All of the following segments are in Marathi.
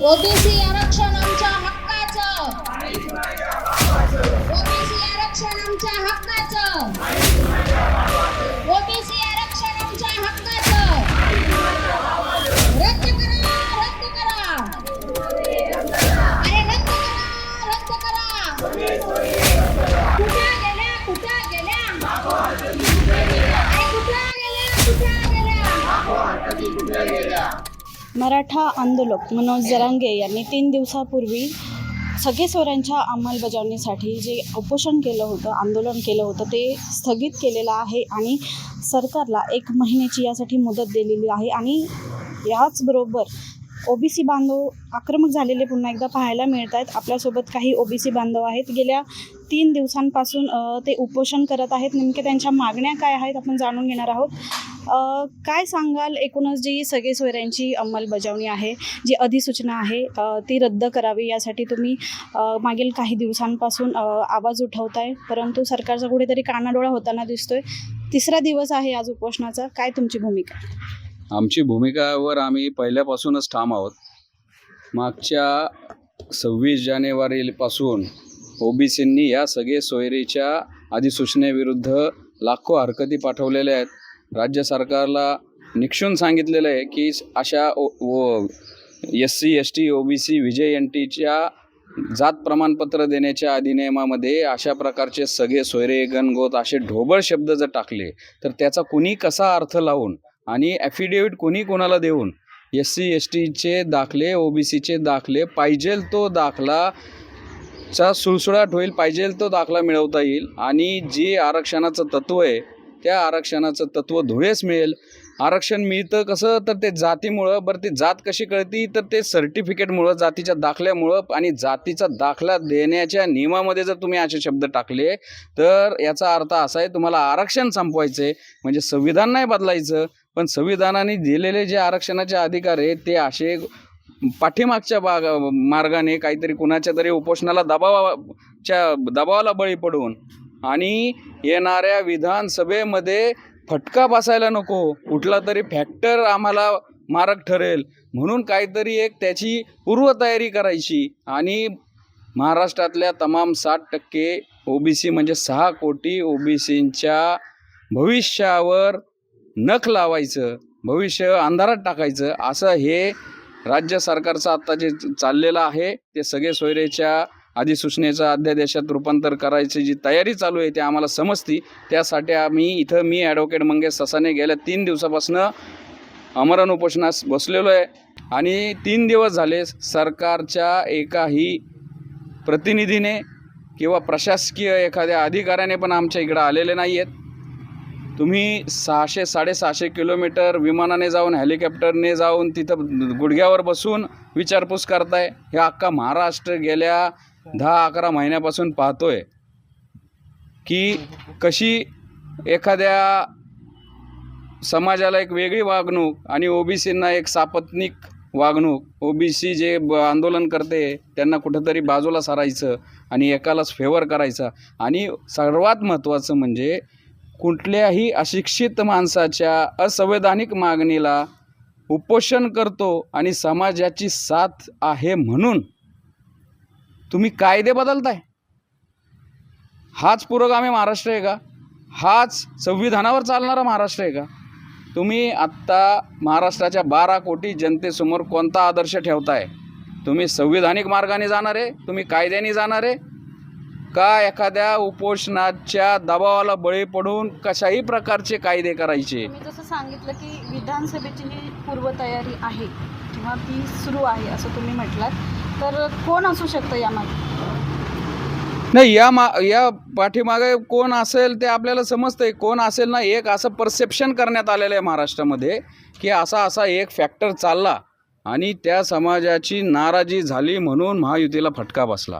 ओबीसी आरक्षण आमच्या हक्काचं. ओबीसी आरक्षण आमच्या हक्काचं. ओबीसी आरक्षण आमच्या हक्काचं. रद्द करा रद्द करा. अरे रद्द करा रद्द करा. कुठे गेल्या कुठे गेल्या? अरे कुठे गेल्या कुठे गेल्या? मराठा आंदोलक मनोज जरांगे यांनी तीन दिवसापूर्वी सगळे स्वरांच्या अंमलबजावणीसाठी जे उपोषण केलं होतं आंदोलन केलं होतं ते स्थगित केलेलं आहे आणि सरकारला एक महिन्याची यासाठी मुदत दिलेली आहे आणि याचबरोबर ओबीसी बांधव आक्रमक झालेले पुन्हा एकदा पाहायला मिळत आहेत आपल्यासोबत काही ओबीसी बांधव आहेत. गेल्या तीन दिवसांपासून ते उपोषण करत आहेत. नेमके त्यांच्या मागण्या काय आहेत आपण जाणून घेणार आहोत. काय सांगाल? एकूणच जी सगळे सोयऱ्यांची अंमलबजावणी आहे जी अधिसूचना आहे ती रद्द करावी यासाठी तुम्ही मागील काही दिवसांपासून आवाज आवाज उठवताय परंतु सरकारचा कुठेतरी कानाडोळा होताना दिसतोय. तिसरा दिवस आहे आज उपोषणाचा. काय तुमची भूमिका? आमची भूमिकावर आम्ही पहिल्यापासूनच ठाम आहोत. मागच्या सव्वीस जानेवारीपासून ओबीसींनी या सगळे सोयरीच्या अधिसूचनेविरुद्ध लाखो हरकती पाठवलेल्या आहेत. राज्य सरकारला निक्षून सांगितलेलं आहे की अशा O S C S T O B C विजय एन टीच्या जात प्रमाणपत्र देण्याच्या अधिनियमामध्ये अशा प्रकारचे सगळे सोयरे गणगोत असे ढोबळ शब्द जर टाकले तर त्याचा कुणी कसा अर्थ लावून आणि ॲफिडेविट कोणी कोणाला देऊन एस सी एस टीचे दाखले ओ बी सीचे दाखले पाहिजेल तो दाखला चा सुळसुळाट होईल पाहिजेल तो दाखला मिळवता येईल आणि जे आरक्षणाचं तत्त्व आहे त्या आरक्षणाचं तत्त्व धुळेच मिळेल. आरक्षण मिळतं कसं? तर ते जातीमुळं. बरं ती जात कशी कळती? तर ते सर्टिफिकेटमुळं जातीच्या दाखल्यामुळं आणि जातीचा दाखला देण्याच्या नियमामध्ये जर तुम्ही असे शब्द टाकले तर याचा अर्थ असा आहे तुम्हाला आरक्षण संपवायचं आहे. म्हणजे संविधान नाही बदलायचं. पण संविधानाने दिलेले जे आरक्षणाचे अधिकार आहे ते असे पाठीमागच्या भाग मार्गाने काहीतरी कुणाच्या तरी उपोषणाला दबावाच्या दबावाला बळी पडून आणि येणाऱ्या विधानसभेमध्ये फटका बसायला नको. कुठला तरी फॅक्टर आम्हाला मारक ठरेल. म्हणून काहीतरी एक त्याची पूर्वतयारी करायची. आणि महाराष्ट्रातल्या तमाम साठ टक्के ओबीसी म्हणजे सहा कोटी ओबीसींच्या भविष्यावर नख लावायचं. भविष्य अंधारात टाकायचं. असं हे राज्य सरकारचं आत्ता जे चाललेलं आहे ते सगळे सोयरेच्या अधिसूचनेचं अध्यादेशात रूपांतर करायची जी तयारी चालू आहे ते आम्हाला समजती. त्यासाठी आम्ही इथं मी ॲडव्होकेट मंगेश ससाने गेल्या तीन दिवसापासून अमरण उपोषणास बसलेलो आहे. आणि तीन दिवस झाले सरकारच्या एकाही प्रतिनिधीने किंवा प्रशासकीय एखाद्या अधिकाऱ्याने पण आमच्या इकडं आलेले नाही आहेत तुम्ही सहाशे साडेसहाशे किलोमीटर विमानाने जाऊन हेलिकॉप्टरने जाऊन तिथं गुडघ्यावर बसून विचारपूस करताय. हे अख्खा महाराष्ट्र गेल्या दहा अकरा महिन्यापासून पाहतोय की कशी एखाद्या समाजाला एक वेगळी वागणूक आणि ओबीसींना एक सापत्निक वागणूक ओबीसी जे ब आंदोलन करते त्यांना कुठंतरी बाजूला सारायचं आणि एकालाच फेवर करायचा. आणि सर्वात महत्त्वाचं म्हणजे कुठल्याही अशिक्षित माणसाच्या असंवैधानिक मागणीला उपोषण करतो आणि समाजाची साथ आहे म्हणून तुम्ही कायदे बदलताय. हाच पुरोगामी महाराष्ट्र आहे का? हाच संविधानावर चालणारा महाराष्ट्र आहे का? तुम्ही आत्ता महाराष्ट्राच्या बारा कोटी जनतेसमोर कोणता आदर्श ठेवताय? तुम्ही संविधानिक मार्गाने जाणार आहे तुम्ही कायद्याने जाणार? आहे का एखाद्या उपोषणाच्या दबावाला बळी पडून कशाही प्रकारचे कायदे करायचे? जसं सांगितलं की विधानसभेची जी पूर्वतयारी आहे किंवा ती सुरू आहे असं तुम्ही म्हटलात. तर कोण असू शकतं यामध्ये नाही या मा या पाठीमागे कोण असेल ते आपल्याला समजतंय. कोण असेल ना एक असं परसेप्शन करण्यात आलेलं आहे महाराष्ट्रामध्ये की असा असा एक फॅक्टर चालला आणि त्या समाजाची नाराजी झाली म्हणून महायुतीला फटका बसला.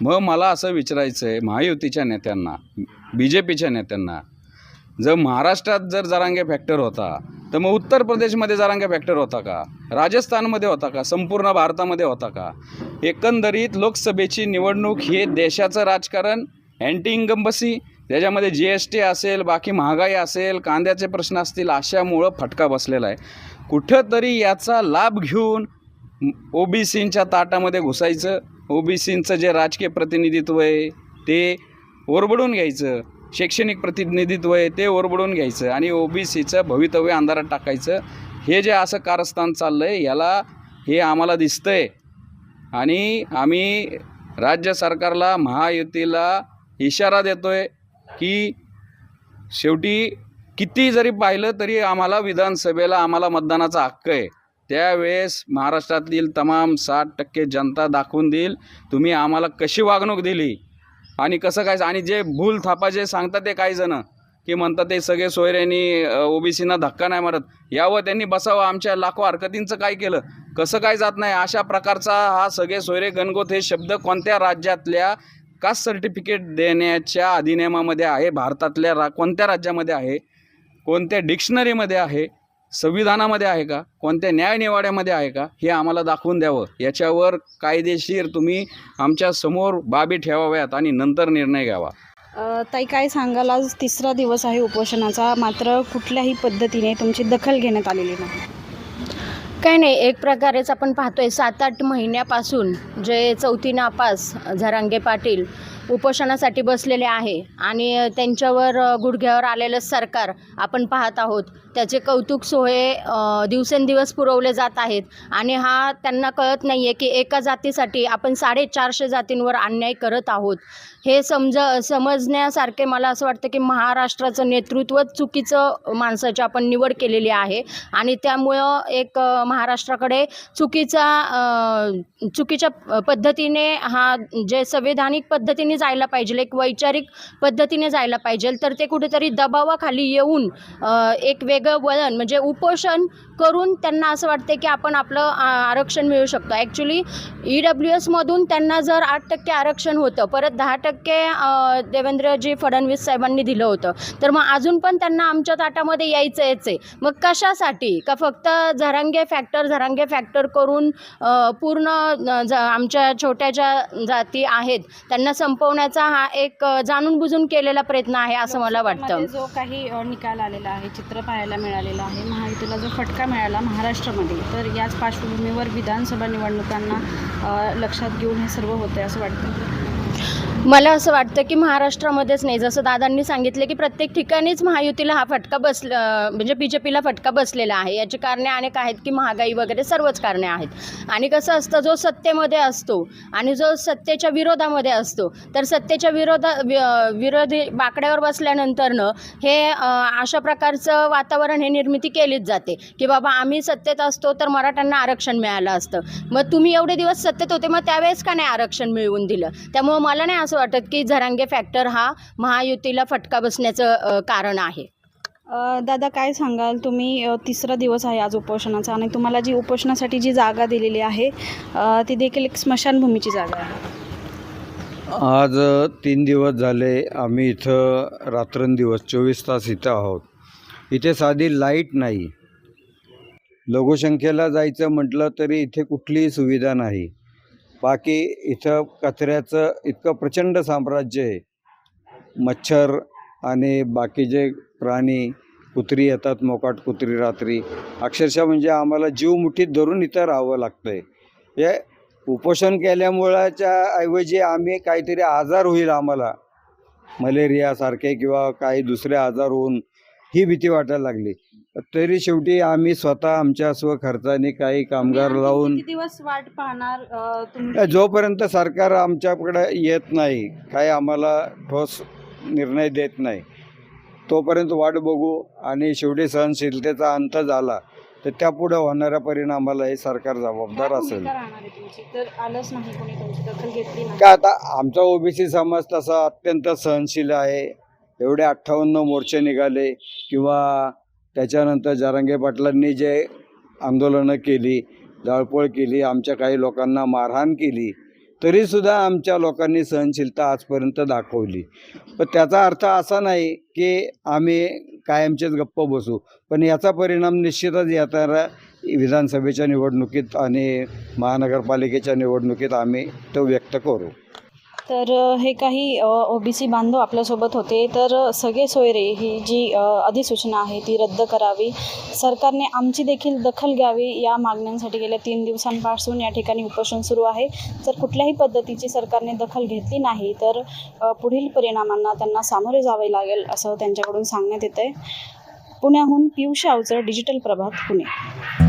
मग मला असं विचारायचं आहे महायुतीच्या नेत्यांना बी जे पीच्या नेत्यांना जर महाराष्ट्रात जर जरांगे फॅक्टर होता तर मग उत्तर प्रदेशमध्ये जरांगे फॅक्टर होता का? राजस्थानमध्ये होता का? संपूर्ण भारतामध्ये होता का? एकंदरीत लोकसभेची निवडणूक हे देशाचं राजकारण अँटी इन्कम्बसी त्याच्यामध्ये जी एस टी असेल बाकी महागाई असेल कांद्याचे प्रश्न असतील अशामुळं फटका बसलेला आहे. कुठंतरी याचा लाभ घेऊन ओबीसींच्या ताटामध्ये घुसायचं ओबीसींचं जे राजकीय प्रतिनिधित्व आहे ते ओरबडून घ्यायचं. शैक्षणिक प्रतिनिधित्व आहे ते ओरबडून घ्यायचं आणि ओबीसीचं भवितव्य अंधारात टाकायचं. हे जे असं कारस्थान चाललं आहे याला हे आम्हाला दिसतं आहे आणि आम्ही राज्य सरकारला महायुतीला इशारा देतो आहे की शेवटी किती जरी पाहिलं तरी आम्हाला विधानसभेला आम्हाला मतदानाचा हक्क आहे. त्यावेळेस महाराष्ट्रातील तमाम साठ टक्के जनता दाखवून देईल तुम्ही आम्हाला कशी वागणूक दिली? आणि कसं काय आणि जे भूल थापा जे सांगतात ते काही जण की म्हणतात ते सगळे सोयऱ्यांनी ओबीसीना धक्का नाही मारत. यावं त्यांनी बसावं आमच्या लाखो हरकतींचं काय केलं? कसं काय जात नाही? अशा प्रकारचा हा सगळे सोयरे गणगोत हे शब्द कोणत्या राज्यातल्या कास्ट सर्टिफिकेट देण्याच्या अधिनियमामध्ये आहे? भारतातल्या रा कोणत्या राज्यामध्ये आहे? कोणत्या डिक्शनरीमध्ये आहे? संविधानामध्ये आहे का? कोणत्या न्यायनिवाड्यामध्ये आहे का? हे आम्हाला दाखवून द्यावं. याच्यावर कायदेशीर तुम्ही आमच्यासमोर बाबी ठेवाव्यात आणि नंतर निर्णय घ्यावा. ताई काय सांगाल? आज तिसरा दिवस आहे उपोषणाचा. मात्र कुठल्याही पद्धतीने तुमची दखल घेण्यात आलेली नाही. काय नाही एक प्रकारेच आपण पाहतोय सात आठ महिन्यापासून जे चौथी नापास झरांगे पाटील उपोषणासाठी बसलेले आहे आणि त्यांच्यावर गुडघ्यावर आलेलं सरकार आपण पाहत आहोत. त्याचे कौतुक सोहे दिवसेंदिवस पुरवले जात आहेत. आणि हा त्यांना कळत नाही आहे की एका जातीसाठी आपण साडेचारशे जातींवर अन्याय करत आहोत. हे समज समजण्यासारखे मला असं वाटतं की महाराष्ट्राचं नेतृत्वच चुकीचं माणसाची आपण निवड केलेली आहे. आणि त्यामुळं एक महाराष्ट्राकडे चुकीचा चुकीच्या पद्धतीने हा जे संवैधानिक पद्धतीने जायला पाहिजे एक वैचारिक पद्धतीने जायला पाहिजे तर ते कुठेतरी दबावाखाली येऊन एक वेग वेगळं वळण म्हणजे उपोषण करून त्यांना असं वाटते की आपण आपलं आरक्षण मिळू शकतो. ॲक्च्युली ई डब्ल्यू एसमधून त्यांना जर आठ टक्के आरक्षण होतं परत दहा टक्के देवेंद्रजी फडणवीस साहेबांनी दिलं होतं तर मग अजून पण त्यांना आमच्या ताटामध्ये यायचं यायचं आहे. मग कशासाठी? का फक्त झरांगे फॅक्टर झरांगे फॅक्टर करून पूर्ण आमच्या छोट्या ज्या जाती आहेत त्यांना संपवण्याचा हा एक जाणून बुजून केलेला प्रयत्न आहे असं मला वाटतं. जो काही निकाल आलेला आहे चित्र पाहायला मिळालेलं आहे. महायुतीला जो फटका मिळाला महाराष्ट्रामध्ये तर याच पार्श्वभूमीवर विधानसभा निवडणुकांना लक्षात घेऊन हे सर्व होते असं वाटतं. मला असं वाटतं की महाराष्ट्रामध्येच नाही. जसं दादांनी सांगितलं की प्रत्येक ठिकाणीच महायुतीला हा फटका बस म्हणजे बी जे पीला फटका बसलेला आहे. याची कारणे अनेक आहेत की महागाई वगैरे सर्वच कारणे आहेत. आणि कसं असतं जो सत्तेमध्ये असतो आणि जो सत्तेच्या विरोधामध्ये असतो तर सत्तेच्या विरोधा विरोधी बाकड्यावर बसल्यानंतरनं हे अशा प्रकारचं वातावरण हे निर्मिती केलीच जाते. की बाबा आम्ही सत्तेत असतो तर मराठ्यांना आरक्षण मिळालं असतं. मग तुम्ही एवढे दिवस सत्तेत होते मग त्यावेळेस का नाही आरक्षण मिळवून दिलं? त्यामुळं मला नाही असं वाटत की झरांगे फॅक्टर हा महायुतीला फटका बसण्याचं कारण आहे. दादा काय सांगाल? तुम्ही तिसरा दिवस आहे आज उपोषणाचा आणि तुम्हाला जी उपोषणासाठी जी जागा दिलेली आहे ती देखील एक स्मशानभूमीची जागा आहे. आज तीन दिवस झाले आम्ही इथं रात्रंदिवस चोवीस तास इथं आहोत. इथे साधी लाइट नाही. लघुसंख्येला जायचं म्हटलं तरी इथे कुठलीही सुविधा नाही. बाकी इथं कचऱ्याचं इतकं प्रचंड साम्राज्य आहे. मच्छर आणि बाकीचे प्राणी कुत्री येतात मोकाट कुत्री रात्री. अक्षरशः म्हणजे आम्हाला जीव मुठीत धरून इथं राहावं लागतं आहे हे उपोषण केल्यामुळेच्या ऐवजी आम्ही काहीतरी आजार होईल आम्हाला. मलेरियासारखे किंवा काही दुसरे आजार होऊन ही भीती वाटायला लागली. तरी शेवटी आम्ही स्वतः आमच्या स्वखर्चाने काही कामगार लावून किती दिवस वाट पाहणार अ, जोपर्यंत सरकार आमच्याकडे येत नाही काही आम्हाला ठोस निर्णय देत नाही तोपर्यंत वाट बघू आणि शेवटी सहनशीलतेचा अंत झाला तर त्यापुढे होणाऱ्या परिणामाला हे सरकार जबाबदार असेल. भूमिका राहणार आहे तुमची? तर आलंच नाही कोणी तुमची दखल घेतली नाही. का आता आमचा ओबीसी समाज तसा अत्यंत सहनशील आहे एवढे अठ्ठावन्न मोर्चे निघाले किंवा त्याच्यानंतर जारंगे पाटलांनी जे आंदोलनं केली जाळपोळ केली आमच्या काही लोकांना मारहाण केली तरीसुद्धा आमच्या लोकांनी सहनशीलता आजपर्यंत दाखवली. पण त्याचा अर्थ असा नाही की आम्ही कायमचेच गप्प बसू पण याचा परिणाम निश्चितच येणाऱ्या विधानसभेच्या निवडणुकीत आणि महानगरपालिकेच्या निवडणुकीत आम्ही तो व्यक्त करू. तर हे काही ओ बी सी बांधव आपल्यासोबत होते. तर सगळे सोयरे ही जी अधिसूचना आहे ती रद्द करावी. सरकारने आमची देखील दखल घ्यावी या मागण्यांसाठी गेल्या तीन दिवसांपासून या ठिकाणी उपोषण सुरू आहे. जर कुठल्याही पद्धतीची सरकारने दखल घेतली नाही तर पुढील परिणामांना त्यांना सामोरे जावे लागेल असं त्यांच्याकडून सांगण्यात येतं आहे पुण्याहून पियुष आवचर डिजिटल प्रभात पुणे.